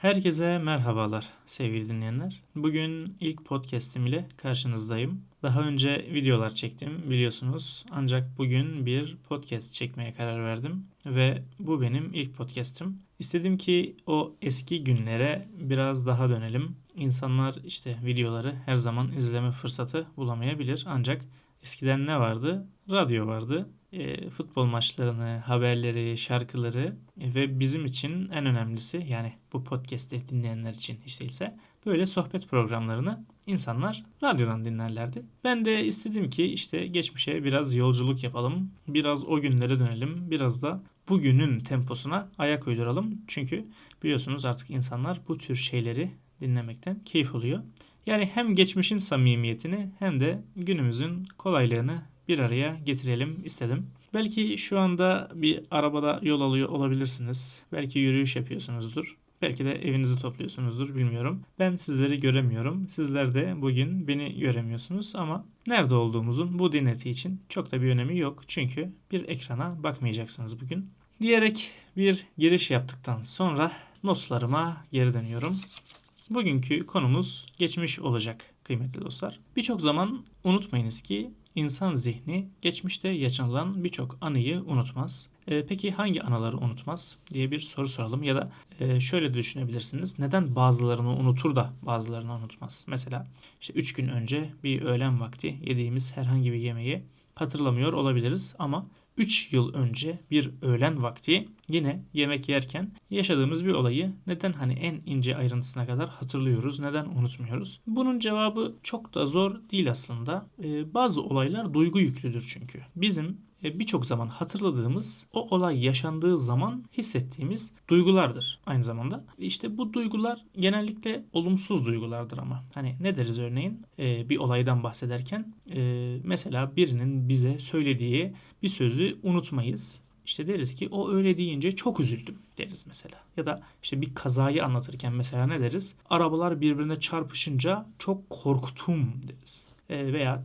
Herkese merhabalar sevgili dinleyenler. Bugün ilk podcast'im ile karşınızdayım. Daha önce videolar çektim biliyorsunuz. Ancak bugün bir podcast çekmeye karar verdim ve bu benim ilk podcast'im. İstedim ki o eski günlere biraz daha dönelim. İnsanlar işte videoları her zaman izleme fırsatı bulamayabilir. Ancak eskiden ne vardı? Radyo vardı e, futbol maçlarını, haberleri, şarkıları ve bizim için en önemlisi yani bu podcast'i dinleyenler için hiç değilse böyle sohbet programlarını insanlar radyodan dinlerlerdi. Ben de istedim ki işte geçmişe biraz yolculuk yapalım, biraz o günlere dönelim, biraz da bugünün temposuna ayak uyduralım. Çünkü biliyorsunuz artık insanlar bu tür şeyleri dinlemekten keyif alıyor. Yani hem geçmişin samimiyetini hem de günümüzün kolaylığını bir araya getirelim istedim. Belki şu anda bir arabada yol alıyor olabilirsiniz. Belki yürüyüş yapıyorsunuzdur. Belki de evinizi topluyorsunuzdur bilmiyorum. Ben sizleri göremiyorum. Sizler de bugün beni göremiyorsunuz ama nerede olduğumuzun bu dinleti için çok da bir önemi yok. Çünkü bir ekrana bakmayacaksınız bugün. Diyerek bir giriş yaptıktan sonra notlarıma geri dönüyorum. Bugünkü konumuz geçmiş olacak kıymetli dostlar. Birçok zaman unutmayınız ki İnsan zihni geçmişte yaşanılan birçok anıyı unutmaz. E, peki hangi anıları unutmaz diye bir soru soralım ya da e, şöyle de düşünebilirsiniz. Neden bazılarını unutur da bazılarını unutmaz? Mesela işte 3 gün önce bir öğlen vakti yediğimiz herhangi bir yemeği hatırlamıyor olabiliriz ama 3 yıl önce bir öğlen vakti yine yemek yerken yaşadığımız bir olayı neden hani en ince ayrıntısına kadar hatırlıyoruz, neden unutmuyoruz? Bunun cevabı çok da zor değil aslında. Ee, bazı olaylar duygu yüklüdür çünkü. Bizim birçok zaman hatırladığımız o olay yaşandığı zaman hissettiğimiz duygulardır aynı zamanda. İşte bu duygular genellikle olumsuz duygulardır ama. Hani ne deriz örneğin ee, bir olaydan bahsederken e, mesela birinin bize söylediği bir sözü unutmayız. İşte deriz ki o öyle deyince çok üzüldüm deriz mesela. Ya da işte bir kazayı anlatırken mesela ne deriz? Arabalar birbirine çarpışınca çok korktum deriz. E, veya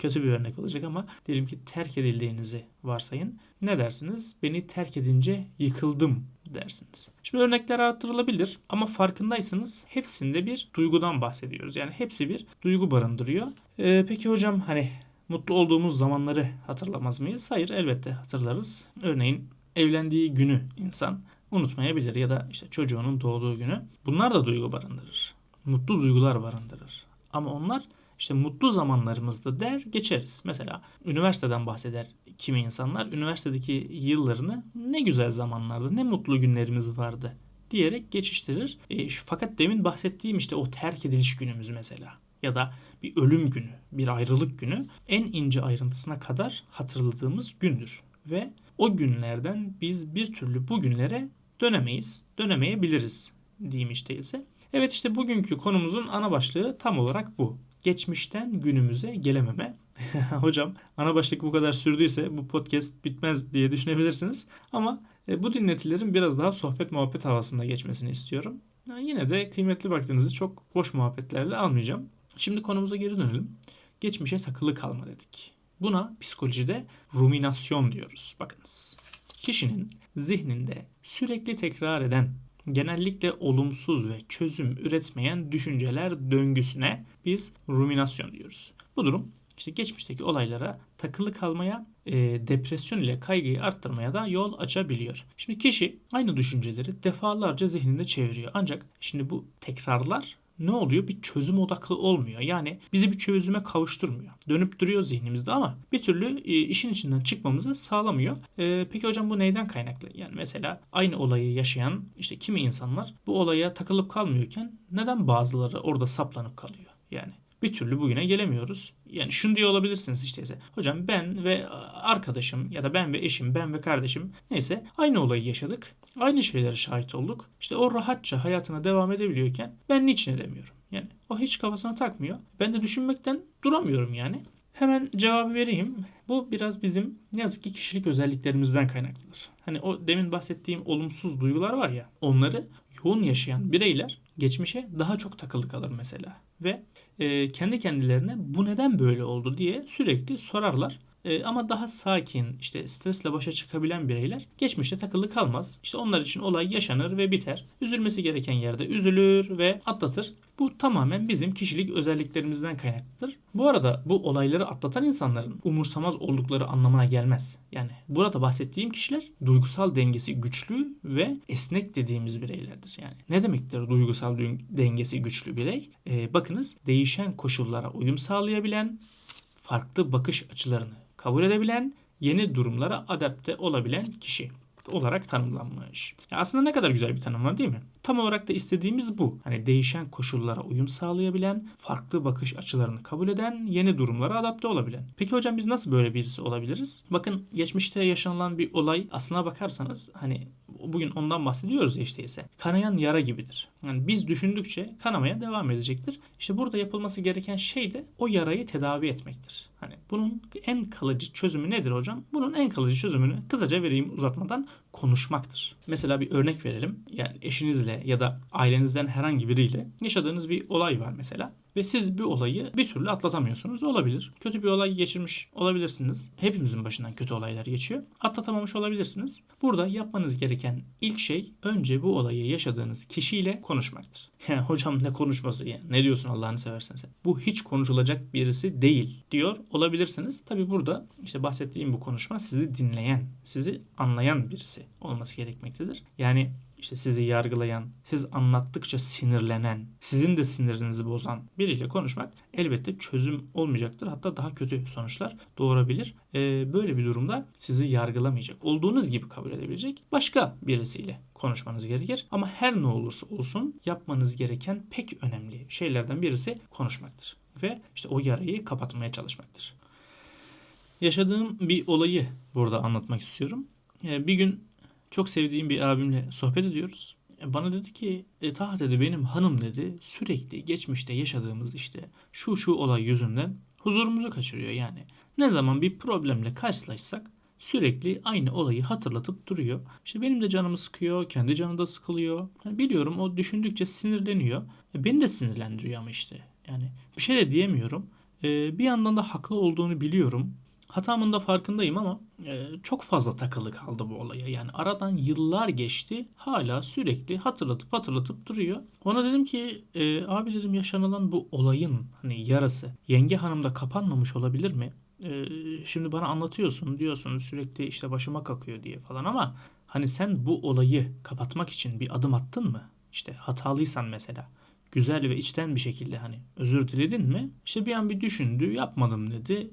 kötü bir örnek olacak ama diyelim ki terk edildiğinizi varsayın. Ne dersiniz? Beni terk edince yıkıldım dersiniz. Şimdi örnekler arttırılabilir ama farkındaysanız hepsinde bir duygudan bahsediyoruz. Yani hepsi bir duygu barındırıyor. Ee, peki hocam hani mutlu olduğumuz zamanları hatırlamaz mıyız? Hayır elbette hatırlarız. Örneğin evlendiği günü insan unutmayabilir ya da işte çocuğunun doğduğu günü. Bunlar da duygu barındırır. Mutlu duygular barındırır. Ama onlar işte mutlu zamanlarımızda der geçeriz. Mesela üniversiteden bahseder kimi insanlar. Üniversitedeki yıllarını ne güzel zamanlardı, ne mutlu günlerimiz vardı diyerek geçiştirir. E, fakat demin bahsettiğim işte o terk ediliş günümüz mesela ya da bir ölüm günü, bir ayrılık günü en ince ayrıntısına kadar hatırladığımız gündür. Ve o günlerden biz bir türlü bugünlere dönemeyiz, dönemeyebiliriz diyeyim işte değilse. Evet işte bugünkü konumuzun ana başlığı tam olarak bu geçmişten günümüze gelememe. Hocam ana başlık bu kadar sürdüyse bu podcast bitmez diye düşünebilirsiniz. Ama e, bu dinletilerin biraz daha sohbet muhabbet havasında geçmesini istiyorum. Yine de kıymetli vaktinizi çok boş muhabbetlerle almayacağım. Şimdi konumuza geri dönelim. Geçmişe takılı kalma dedik. Buna psikolojide ruminasyon diyoruz. Bakınız. Kişinin zihninde sürekli tekrar eden genellikle olumsuz ve çözüm üretmeyen düşünceler döngüsüne biz ruminasyon diyoruz. Bu durum işte geçmişteki olaylara takılı kalmaya, e, depresyon ile kaygıyı arttırmaya da yol açabiliyor. Şimdi kişi aynı düşünceleri defalarca zihninde çeviriyor. Ancak şimdi bu tekrarlar ne oluyor? Bir çözüm odaklı olmuyor. Yani bizi bir çözüme kavuşturmuyor. Dönüp duruyor zihnimizde ama bir türlü e, işin içinden çıkmamızı sağlamıyor. E, peki hocam bu neyden kaynaklı? Yani mesela aynı olayı yaşayan işte kimi insanlar bu olaya takılıp kalmıyorken neden bazıları orada saplanıp kalıyor? Yani bir türlü bugüne gelemiyoruz. Yani şunu diye olabilirsiniz işte. Hocam ben ve arkadaşım ya da ben ve eşim, ben ve kardeşim neyse aynı olayı yaşadık. Aynı şeylere şahit olduk. İşte o rahatça hayatına devam edebiliyorken ben niçin edemiyorum? Yani o hiç kafasına takmıyor. Ben de düşünmekten duramıyorum yani. Hemen cevabı vereyim. Bu biraz bizim ne yazık ki kişilik özelliklerimizden kaynaklıdır. Hani o demin bahsettiğim olumsuz duygular var ya onları yoğun yaşayan bireyler geçmişe daha çok takılı kalır mesela. Ve e, kendi kendilerine bu neden böyle oldu diye sürekli sorarlar. E, ama daha sakin, işte stresle başa çıkabilen bireyler geçmişte takılı kalmaz. İşte onlar için olay yaşanır ve biter. Üzülmesi gereken yerde üzülür ve atlatır. Bu tamamen bizim kişilik özelliklerimizden kaynaklıdır. Bu arada bu olayları atlatan insanların umursamaz oldukları anlamına gelmez. Yani burada bahsettiğim kişiler duygusal dengesi güçlü ve esnek dediğimiz bireylerdir. Yani ne demektir duygusal dengesi güçlü birey? Ee, bakınız değişen koşullara uyum sağlayabilen, farklı bakış açılarını kabul edebilen, yeni durumlara adapte olabilen kişi olarak tanımlanmış. Ya aslında ne kadar güzel bir tanımlama değil mi? Tam olarak da istediğimiz bu. Hani değişen koşullara uyum sağlayabilen, farklı bakış açılarını kabul eden, yeni durumlara adapte olabilen. Peki hocam biz nasıl böyle birisi olabiliriz? Bakın geçmişte yaşanılan bir olay aslına bakarsanız hani bugün ondan bahsediyoruz ya işte ise. Kanayan yara gibidir. Yani biz düşündükçe kanamaya devam edecektir. İşte burada yapılması gereken şey de o yarayı tedavi etmektir. Hani bunun en kalıcı çözümü nedir hocam? Bunun en kalıcı çözümünü kısaca vereyim uzatmadan konuşmaktır. Mesela bir örnek verelim. Yani eşinizle ya da ailenizden herhangi biriyle yaşadığınız bir olay var mesela. Ve siz bir olayı bir türlü atlatamıyorsunuz. Olabilir. Kötü bir olay geçirmiş olabilirsiniz. Hepimizin başından kötü olaylar geçiyor. Atlatamamış olabilirsiniz. Burada yapmanız gereken ilk şey önce bu olayı yaşadığınız kişiyle konuşmaktır. Yani hocam ne konuşması ya? Ne diyorsun Allah'ını seversen sen? Bu hiç konuşulacak birisi değil diyor olabilirsiniz. Tabi burada işte bahsettiğim bu konuşma sizi dinleyen, sizi anlayan birisi olması gerekmektedir. Yani işte sizi yargılayan, siz anlattıkça sinirlenen, sizin de sinirinizi bozan biriyle konuşmak elbette çözüm olmayacaktır. Hatta daha kötü sonuçlar doğurabilir. Ee, böyle bir durumda sizi yargılamayacak, olduğunuz gibi kabul edebilecek başka birisiyle konuşmanız gerekir. Ama her ne olursa olsun yapmanız gereken pek önemli şeylerden birisi konuşmaktır. Ve işte o yarayı kapatmaya çalışmaktır. Yaşadığım bir olayı burada anlatmak istiyorum. Ee, bir gün çok sevdiğim bir abimle sohbet ediyoruz. Bana dedi ki e, Taha dedi benim hanım dedi sürekli geçmişte yaşadığımız işte şu şu olay yüzünden huzurumuzu kaçırıyor yani. Ne zaman bir problemle karşılaşsak sürekli aynı olayı hatırlatıp duruyor. İşte benim de canımı sıkıyor, kendi canı da sıkılıyor. Yani biliyorum o düşündükçe sinirleniyor. E, beni de sinirlendiriyor ama işte. Yani bir şey de diyemiyorum. E, bir yandan da haklı olduğunu biliyorum. Hatamın da farkındayım ama e, çok fazla takılı kaldı bu olaya. Yani aradan yıllar geçti. Hala sürekli hatırlatıp hatırlatıp duruyor. Ona dedim ki e, abi dedim yaşanılan bu olayın hani yarası yenge hanımda kapanmamış olabilir mi? E, şimdi bana anlatıyorsun diyorsun sürekli işte başıma kakıyor diye falan ama hani sen bu olayı kapatmak için bir adım attın mı? İşte hatalıysan mesela güzel ve içten bir şekilde hani özür diledin mi? İşte bir an bir düşündü yapmadım dedi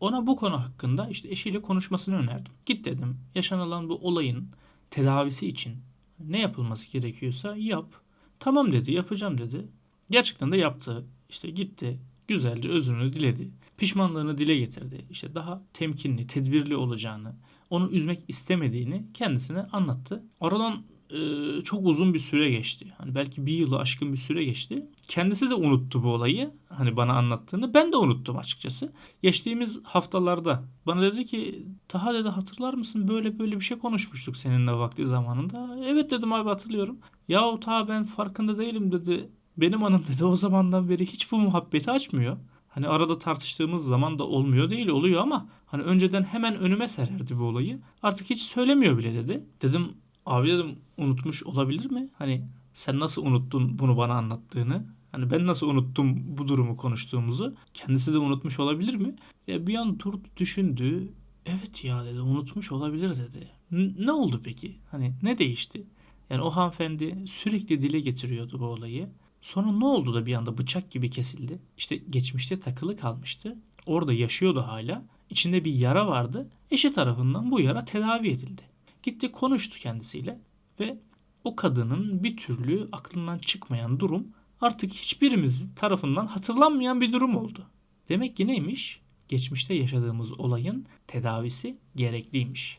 ona bu konu hakkında işte eşiyle konuşmasını önerdim. Git dedim yaşanılan bu olayın tedavisi için ne yapılması gerekiyorsa yap. Tamam dedi yapacağım dedi. Gerçekten de yaptı. İşte gitti güzelce özrünü diledi. Pişmanlığını dile getirdi. İşte daha temkinli, tedbirli olacağını, onu üzmek istemediğini kendisine anlattı. Aradan e, çok uzun bir süre geçti. Hani belki bir yılı aşkın bir süre geçti. Kendisi de unuttu bu olayı. Hani bana anlattığını. Ben de unuttum açıkçası. Geçtiğimiz haftalarda bana dedi ki Taha dedi hatırlar mısın böyle böyle bir şey konuşmuştuk seninle vakti zamanında. Evet dedim abi hatırlıyorum. Yahu Taha ben farkında değilim dedi. Benim hanım dedi o zamandan beri hiç bu muhabbeti açmıyor. Hani arada tartıştığımız zaman da olmuyor değil oluyor ama hani önceden hemen önüme sererdi bu olayı. Artık hiç söylemiyor bile dedi. Dedim Abi dedim unutmuş olabilir mi? Hani sen nasıl unuttun bunu bana anlattığını? Hani ben nasıl unuttum bu durumu konuştuğumuzu? Kendisi de unutmuş olabilir mi? Ya bir an durdu düşündü. Evet ya dedi unutmuş olabilir dedi. N- ne oldu peki? Hani ne değişti? Yani o hanımefendi sürekli dile getiriyordu bu olayı. Sonra ne oldu da bir anda bıçak gibi kesildi? İşte geçmişte takılı kalmıştı. Orada yaşıyordu hala. İçinde bir yara vardı. Eşi tarafından bu yara tedavi edildi. Gitti konuştu kendisiyle ve o kadının bir türlü aklından çıkmayan durum artık hiçbirimiz tarafından hatırlanmayan bir durum oldu. Demek ki neymiş? Geçmişte yaşadığımız olayın tedavisi gerekliymiş.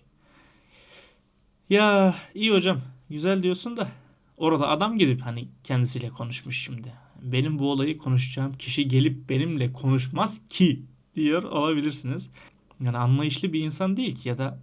Ya iyi hocam güzel diyorsun da orada adam gidip hani kendisiyle konuşmuş şimdi. Benim bu olayı konuşacağım kişi gelip benimle konuşmaz ki diyor olabilirsiniz. Yani anlayışlı bir insan değil ki ya da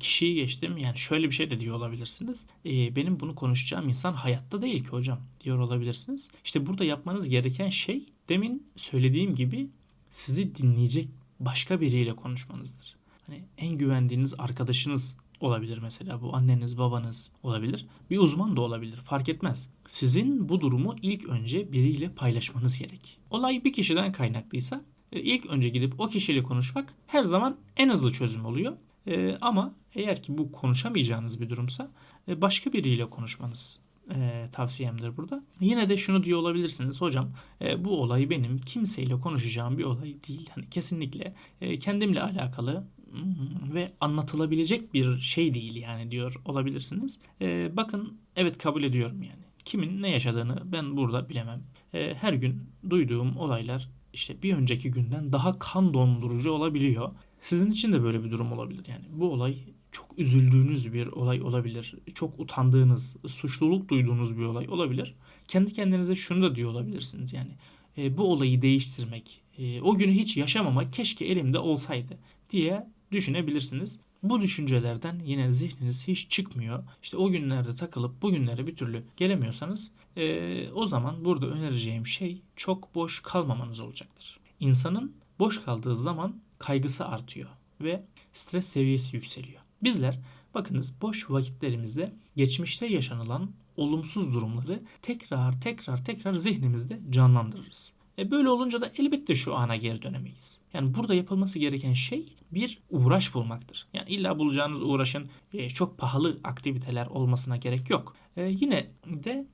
kişiyi geçtim. Yani şöyle bir şey de diyor olabilirsiniz. E, benim bunu konuşacağım insan hayatta değil ki hocam diyor olabilirsiniz. İşte burada yapmanız gereken şey demin söylediğim gibi sizi dinleyecek başka biriyle konuşmanızdır. Hani en güvendiğiniz arkadaşınız olabilir mesela bu anneniz babanız olabilir. Bir uzman da olabilir fark etmez. Sizin bu durumu ilk önce biriyle paylaşmanız gerek. Olay bir kişiden kaynaklıysa e, ilk önce gidip o kişiyle konuşmak her zaman en hızlı çözüm oluyor. E, ama eğer ki bu konuşamayacağınız bir durumsa e, başka biriyle konuşmanız e, tavsiyemdir burada. Yine de şunu diyor olabilirsiniz hocam e, bu olay benim kimseyle konuşacağım bir olay değil. Hani kesinlikle e, kendimle alakalı hmm, ve anlatılabilecek bir şey değil yani diyor olabilirsiniz. E, bakın evet kabul ediyorum yani. Kimin ne yaşadığını ben burada bilemem. E, her gün duyduğum olaylar işte bir önceki günden daha kan dondurucu olabiliyor. Sizin için de böyle bir durum olabilir yani. Bu olay çok üzüldüğünüz bir olay olabilir. Çok utandığınız, suçluluk duyduğunuz bir olay olabilir. Kendi kendinize şunu da diyor olabilirsiniz yani. E, bu olayı değiştirmek, e, o günü hiç yaşamamak keşke elimde olsaydı diye düşünebilirsiniz. Bu düşüncelerden yine zihniniz hiç çıkmıyor. İşte o günlerde takılıp bugünlere bir türlü gelemiyorsanız e, o zaman burada önereceğim şey çok boş kalmamanız olacaktır. İnsanın boş kaldığı zaman kaygısı artıyor ve stres seviyesi yükseliyor. Bizler bakınız boş vakitlerimizde geçmişte yaşanılan olumsuz durumları tekrar tekrar tekrar zihnimizde canlandırırız. E böyle olunca da elbette şu ana geri dönemeyiz. Yani burada yapılması gereken şey bir uğraş bulmaktır. Yani illa bulacağınız uğraşın e, çok pahalı aktiviteler olmasına gerek yok. E, yine de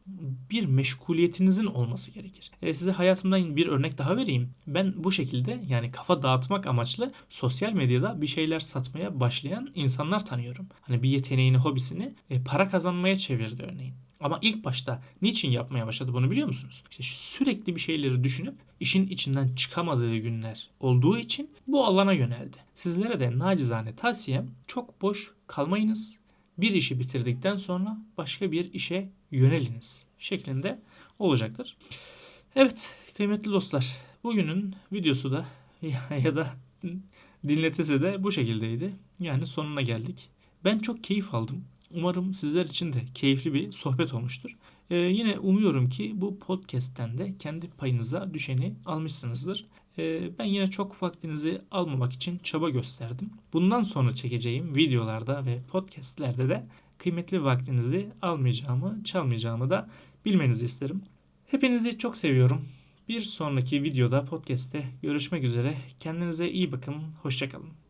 bir meşguliyetinizin olması gerekir. E, size hayatımdan bir örnek daha vereyim. Ben bu şekilde yani kafa dağıtmak amaçlı sosyal medyada bir şeyler satmaya başlayan insanlar tanıyorum. Hani bir yeteneğini, hobisini e, para kazanmaya çevirdi örneğin. Ama ilk başta niçin yapmaya başladı bunu biliyor musunuz? İşte sürekli bir şeyleri düşünüp işin içinden çıkamadığı günler olduğu için bu alana yöneldi. Sizlere de nacizane tavsiyem çok boş kalmayınız. Bir işi bitirdikten sonra başka bir işe yöneliniz şeklinde olacaktır. Evet kıymetli dostlar bugünün videosu da ya da dinletisi de bu şekildeydi. Yani sonuna geldik. Ben çok keyif aldım. Umarım sizler için de keyifli bir sohbet olmuştur. Ee, yine umuyorum ki bu podcast'ten de kendi payınıza düşeni almışsınızdır. Ee, ben yine çok vaktinizi almamak için çaba gösterdim. Bundan sonra çekeceğim videolarda ve podcastlerde de kıymetli vaktinizi almayacağımı, çalmayacağımı da bilmenizi isterim. Hepinizi çok seviyorum. Bir sonraki videoda podcast'te görüşmek üzere. Kendinize iyi bakın. Hoşçakalın.